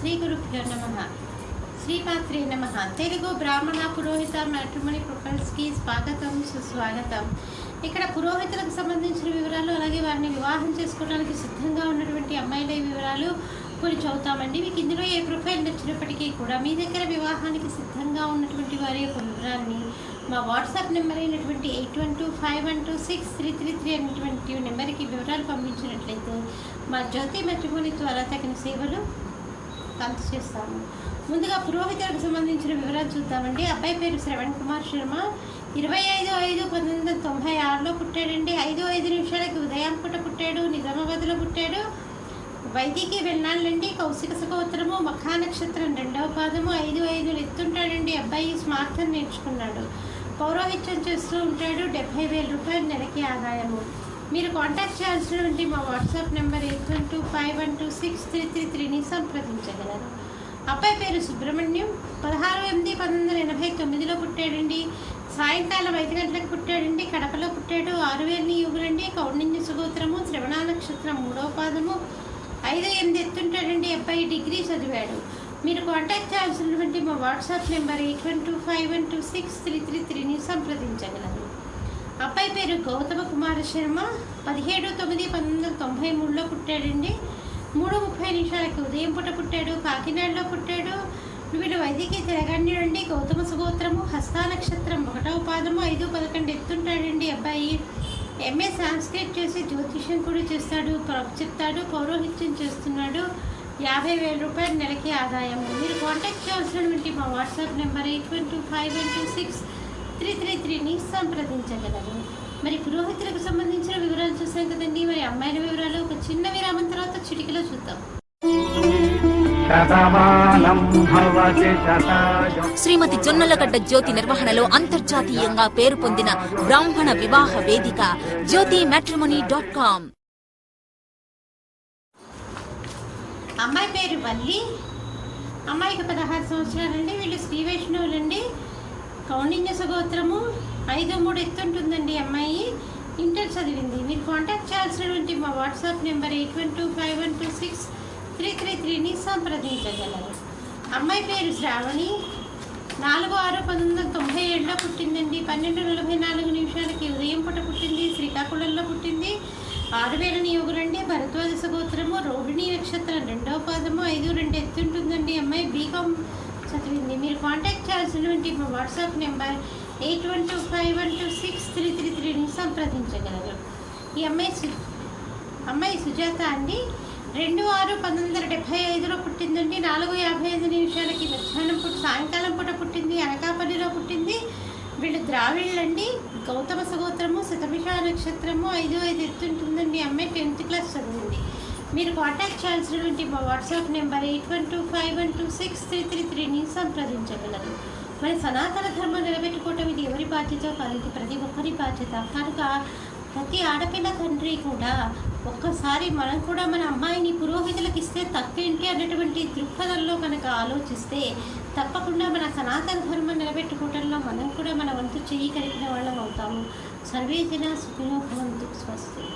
శ్రీ గురుభ్యో నమ. శ్రీమాత్రే నమ. తెలుగు బ్రాహ్మణ పురోహిత మ్యాట్రిమోని ప్రొఫైల్స్కి స్వాగతం సుస్వాగతం. ఇక్కడ పురోహితులకు సంబంధించిన వివరాలు అలాగే వారిని వివాహం చేసుకోవడానికి సిద్ధంగా ఉన్నటువంటి అమ్మాయిల వివరాలు కొన్ని చదువుతామండి. మీకు ఇందులో ఏ ప్రొఫైల్ నచ్చినప్పటికీ కూడా మీ దగ్గర వివాహానికి సిద్ధంగా ఉన్నటువంటి వారి యొక్క వివరాన్ని మా వాట్సాప్ నెంబర్ అయినటువంటి eight one two five one two six three three three అనేటువంటి నెంబర్కి వివరాలు పంపించినట్లయితే మా జ్యోతి మెట్రిమోని ద్వారా తగిన సేవలు చేస్తాము. ముందుగా పురోహితులకు సంబంధించిన వివరాలు చూద్దామండి. అబ్బాయి పేరు శ్రవణ్ కుమార్ శర్మ. ఇరవై ఐదు ఐదు పంతొమ్మిది వందల తొంభై ఆరులో పుట్టాడండి. ఐదు ఐదు నిమిషాలకి ఉదయం పూట పుట్టాడు నిజామాబాద్లో పుట్టాడు. వైదికి వెళ్ళాలండి కౌశిక సగోత్రము మఖా నక్షత్రం రెండవ పాదము. ఐదు ఐదు ఎత్తుంటాడండి. అబ్బాయి స్మార్థం నేర్చుకున్నాడు. పౌరోహిత్యం చేస్తూ ఉంటాడు. డెబ్బై వేల రూపాయలు నెలకి ఆదాయము. మీరు కాంటాక్ట్ చేయాల్సినటువంటి మా WhatsApp number eight one two five one two six three three త్రీని సంప్రదించగలరు. అబ్బాయి పేరు సుబ్రహ్మణ్యం. పదహారు ఎనిమిది పంతొమ్మిది వందల ఎనభై తొమ్మిదిలో పుట్టాడండి. సాయంకాలం ఐదు గంటలకు పుట్టాడండి. కడపలో పుట్టాడు. ఆరు వేలని యుగులండి. కౌండిన్య సుగోత్రము శ్రవణ నక్షత్రం మూడవ పాదము. ఐదు ఎనిమిది ఎత్తుంటాడండి. అబ్బాయి డిగ్రీ చదివాడు. మీరు కాంటాక్ట్ చేయాల్సినటువంటి మా WhatsApp number eight one two five one two six three three త్రీని సంప్రదించగలరు. అబ్బాయి పేరు గౌతమ కుమార శర్మ పదిహేడు తొమ్మిది పంతొమ్మిది వందల తొంభై మూడులో పుట్టాడండి. మూడు ముప్పై నిమిషాలకి ఉదయం పూట పుట్టాడు కాకినాడలో పుట్టాడు. వీడు వైదికి తిరగండి నుండి గౌతమ సుగోత్రము హస్తా నక్షత్రం ఒకటవ పాదము ఐదు పదకొండు ఎత్తుంటాడండి అబ్బాయి. ఎంఏ సాంస్క్రిట్ చేసి జ్యోతిష్యం కూడా చేస్తాడు చెప్తాడు పౌరోహిత్యం చేస్తున్నాడు. యాభై వేల రూపాయల నెలకి ఆదాయం మీరు కాంటాక్ట్ చేయాల్సినటువంటి మా WhatsApp number eight one two five one two six three three త్రీని సంప్రదించగలరు. మరి పురోహితులకు సంబంధించిన వివరాలు చూసాం కదండి. మరి అమ్మాయిల వివరాలు ఒక చిన్న విరామం తర్వాత చిటికలో చూద్దాం. శ్రీమతి జొన్నలగడ్డ జ్యోతి నిర్వహణలో అంతర్జాతీయంగా పేరు పొందిన బ్రాహ్మణ వివాహ వేదిక జ్యోతి మ్యాట్రిమోనీ డాట్ కామ్. అమ్మాయి పేరు వల్లి. అమ్మాయికి పదహారు సంవత్సరాలండి. వీళ్ళు శ్రీ వైష్ణవులండి. కౌండిన్య సగోత్రము ఐదు మూడు ఎత్తుంటుందండి అమ్మాయి. ఇంటర్ చదివింది. మీరు కాంటాక్ట్ చేయాల్సినటువంటి మా WhatsApp number eight one two five one two six three three త్రీని సంప్రదించగలరు. అమ్మాయి పేరు శ్రావణి. నాలుగు ఆరు పంతొమ్మిది వందల తొంభై ఏడులో పుట్టిందండి. పన్నెండు నలభై నాలుగు నిమిషాలకి ఉదయం పూట పుట్టింది. శ్రీకాకుళంలో పుట్టింది. ఆరు వేల నియోగులండి. భరద్వాజ సగోత్రము రోహిణి నక్షత్రం. రెండవ పాదము ఐదు రెండు ఎత్తుంటుందండి అమ్మాయి. బీకామ్ చదివింది. మీరు కాంటాక్ట్ చేయాల్సినటువంటి మా WhatsApp number eight one two five one two six three three త్రీని సంప్రదించగలరు. ఈ అమ్మాయి సు అమ్మాయి సుజాత అండి. రెండు ఆరు పంతొమ్మిది వందల డెబ్బై ఐదులో పుట్టిందండి. నాలుగు యాభై ఐదు నిమిషాలకి మధ్యాహ్నం పూట సాయంకాలం పూట పుట్టింది. అనకాపల్లిలో పుట్టింది. వీళ్ళు ద్రావిళ్ళండి గౌతమ సగోత్రము శతభిష నక్షత్రము ఐదు ఐదు ఎత్తుంటుందండి. అమ్మాయి టెన్త్ క్లాస్ చదివింది. మీరు కాంటాక్ట్ చేయాల్సినటువంటి మా WhatsApp number eight one two five one two six three three త్రీని సంప్రదించగలరు. మరి సనాతన ధర్మం నిలబెట్టుకోవటం ఇది ఎవరి బాధ్యత? కాదు ఇది ప్రతి ఒక్కరి బాధ్యత. కనుక ప్రతి ఆడపిల్ల తండ్రి కూడా ఒక్కసారి మనం కూడా మన అమ్మాయిని పురోహితులకు ఇస్తే తప్పేంటి అన్నటువంటి దృక్పథంలో కనుక ఆలోచిస్తే తప్పకుండా మన సనాతన ధర్మం నిలబెట్టుకోవటంలో మనం కూడా మన వంతు చేయి కలిపిన వాళ్ళం అవుతాము. సర్వే జన సుఖినో స్వస్తి.